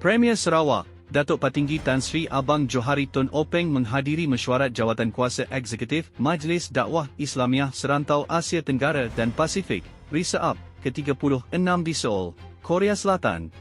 Premier Sarawak, Datuk Patinggi Tan Sri Abang Johari Tun Openg menghadiri mesyuarat jawatan kuasa eksekutif Majlis Dakwah Islamiah Serantau Asia Tenggara dan Pasifik, RISAAP, ke-36 di Seoul, Korea Selatan.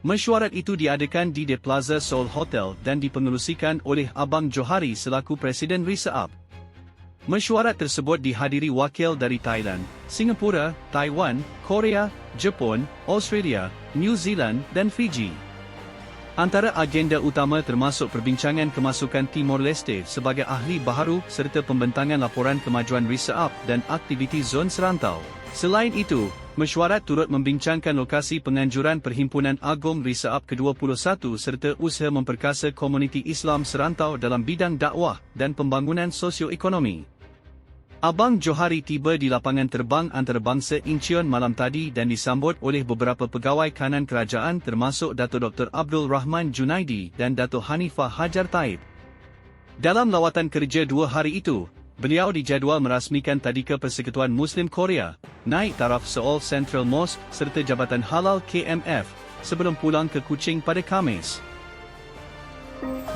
Mesyuarat itu diadakan di The Plaza Seoul Hotel dan dipengerusikan oleh Abang Johari selaku Presiden RISAAP. Mesyuarat tersebut dihadiri wakil dari Thailand, Singapura, Taiwan, Korea, Jepun, Australia, New Zealand dan Fiji. Antara agenda utama termasuk perbincangan kemasukan Timor Leste sebagai ahli baharu serta pembentangan laporan kemajuan RISAAP dan aktiviti zon serantau. Selain itu, mesyuarat turut membincangkan lokasi penganjuran Perhimpunan Agong RISAAP ke-21 serta usaha memperkasa komuniti Islam serantau dalam bidang dakwah dan pembangunan sosioekonomi. Abang Johari tiba di lapangan terbang antarabangsa Incheon malam tadi dan disambut oleh beberapa pegawai kanan kerajaan termasuk Dato' Dr. Abdul Rahman Junaidi dan Dato' Hanifah Hajar Taib. Dalam lawatan kerja dua hari itu, beliau dijadual merasmikan Tadika Persekutuan Muslim Korea, naik taraf Seoul Central Mosque serta Jabatan Halal KMF sebelum pulang ke Kuching pada Khamis.